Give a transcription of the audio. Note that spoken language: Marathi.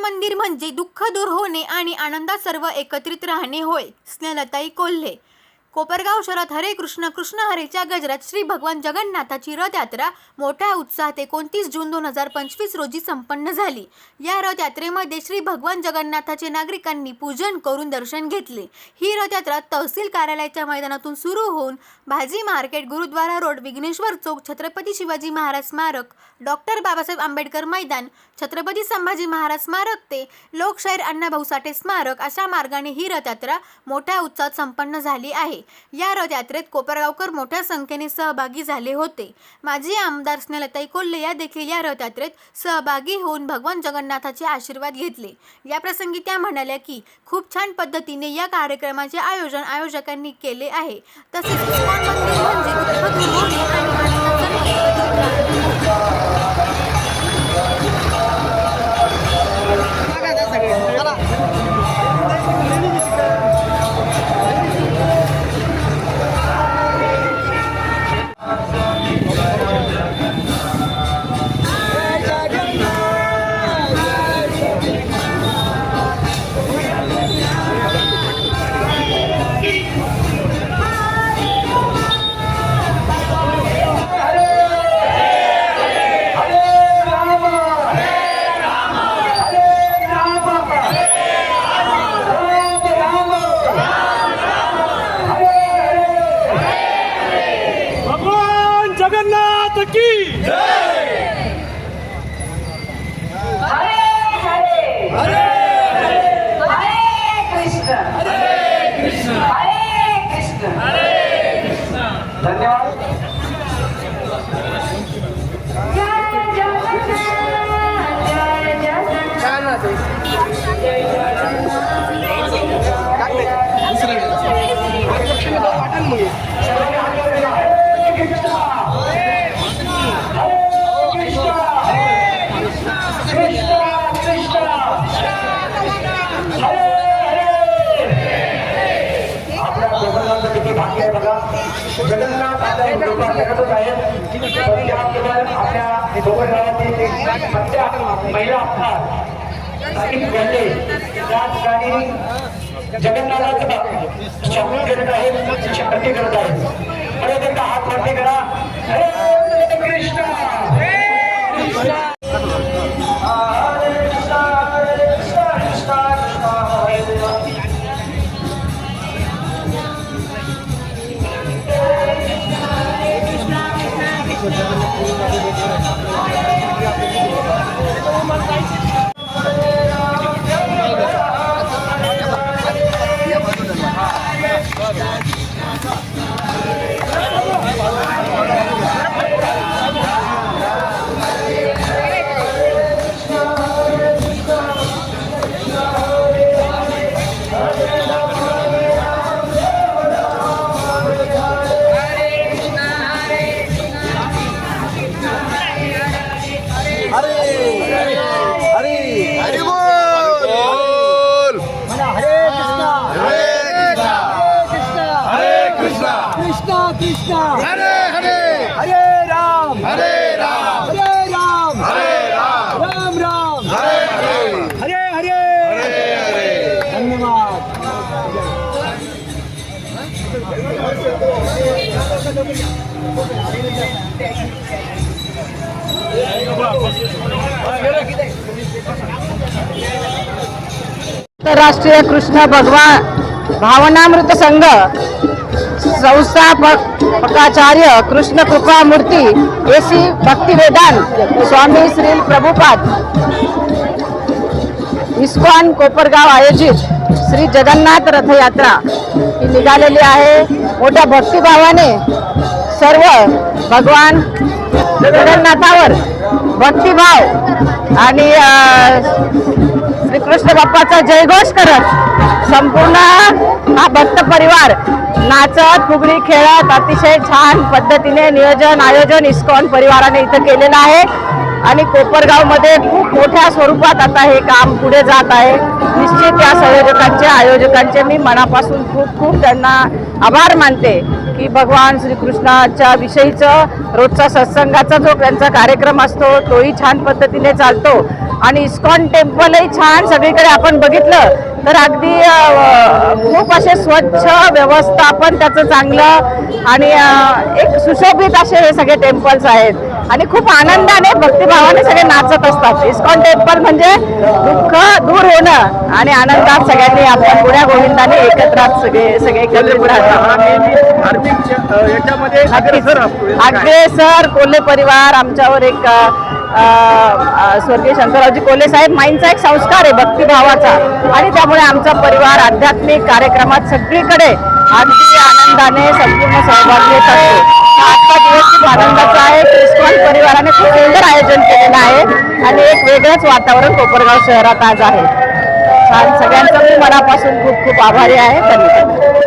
मंदिर म्हणजे दुःख दूर होणे आणि आनंदात सर्व एकत्रित राहणे होय स्नेहलताई कोल्हे. कोपरगाव शहरात हरे कृष्ण कृष्ण हरेच्या गजरात श्री भगवान जगन्नाथाची रथयात्रा मोठ्या उत्साहात एकोणतीस जून दोन हजार पंचवीस रोजी संपन्न झाली. या रथयात्रेमध्ये श्री भगवान जगन्नाथाचे नागरिकांनी पूजन करून दर्शन घेतले. ही रथयात्रा तहसील कार्यालयाच्या मैदानातून सुरू होऊन भाजी मार्केट गुरुद्वारा रोड विघ्नेश्वर चौक छत्रपती शिवाजी महाराज स्मारक डॉक्टर बाबासाहेब आंबेडकर मैदान छत्रपती संभाजी महाराज स्मारक ते लोकशाहीर अण्णाभाऊ साठे स्मारक अशा मार्गाने ही रथयात्रा मोठ्या उत्साहात संपन्न झाली आहे. या रथयात्रेत कोपरगावकर मोठ्या संख्येने सहभागी झाले होते. माजी आमदार स्नेहलताई कोल्हे या देखील या रथयात्रेत सहभागी होऊन भगवान जगन्नाथाचे आशीर्वाद घेतले. या प्रसंगी त्या म्हणाल्या की खूप छान पद्धतीने या कार्यक्रमाचे आयोजन आयोजकांनी केले आहे. तसेच धन्यवाद आपल्या आहेत पण त्याबद्दल आपल्या गावातील महिला असतात आणि गल्ले त्या ठिकाणी जगन्नाथाचं शब्द करत आहेत शब्द करत आहेत अरे त्यांचा हात वरती करा अरे कृष्णा कृष्णा हरे हरे। हरे राम। हरे राम। हरे राम। हरे राम। राम राम। हरे हरे। हरे हरे। हरे धन्यवाद। आंतरराष्ट्रीय कृष्ण भगवान भावनामृत संघ प्रकाचार्य Krishna Kripa Murti A C Bhaktivedanta Swami Shri Prabhupada. ISKCON Kopargaon आयोजित श्री जगन्नाथ रथयात्रा ही निघालेली आहे. मोठ्या भक्तिभावाने सर्व भगवान जगन्नाथावर भक्तिभाव आणि श्रीकृष्ण बाप्पाचा जयघोष करत संपूर्ण हा भक्त परिवार नाचत फुगडी खेळत अतिशय छान पद्धतीने नियोजन आयोजन इस्कॉन परिवाराने इथं केलेलं आहे. आणि कोपरगावमध्ये खूप मोठ्या स्वरूपात आता हे काम पुढे जात आहे. निश्चित या संयोजकांचे आयोजकांचे मी मनापासून खूप खूप त्यांना आभार मानते की भगवान श्रीकृष्णाच्या विषयीचं रोजचा सत्संगाचा जो त्यांचा कार्यक्रम असतो तोही छान पद्धतीने चालतो. आणि इस्कॉन टेम्पलही छान सगळीकडे आपण बघितलं. तर अगदी खूप असे स्वच्छ व्यवस्थापन त्याचं चांगलं आणि एक सुशोभित असे हे सगळे टेम्पल्स आहेत. आणि खूप आनंदाने भक्तिभावाने सगळे नाचत असतात. इस्कॉन टेम्पल म्हणजे दुःख दूर होणं आणि आनंदात सगळ्यांनी आपण पुण्या गोविंदाने एकत्रात सगळे सगळे एकत्रित राहतात धार्मिक अ, याच्यामध्ये अग्रेसर असतो आगळे सर कोल्हे परिवार आमच्यावर एक स्वर्गीय शंकररावजी कोल्हे साहेब माईंचा एक संस्कार आहे भक्तिभावाचा. आणि त्यामुळे आमचा परिवार आध्यात्मिक कार्यक्रमात सगळीकडे अगदी आनंदाने संपूर्ण सहभाग घेत असतो हा आजचा दिवस खूप आनंदाचा आहे. क्रिस्कॉन परिवाराने खूप सुंदर आयोजन केलेलं आहे. आणि एक वेगळंच वातावरण कोपरगाव शहरात आज आहे. छान सगळ्यांचं मी मनापासून खूप खूप आभारी आहे. धन्यवाद.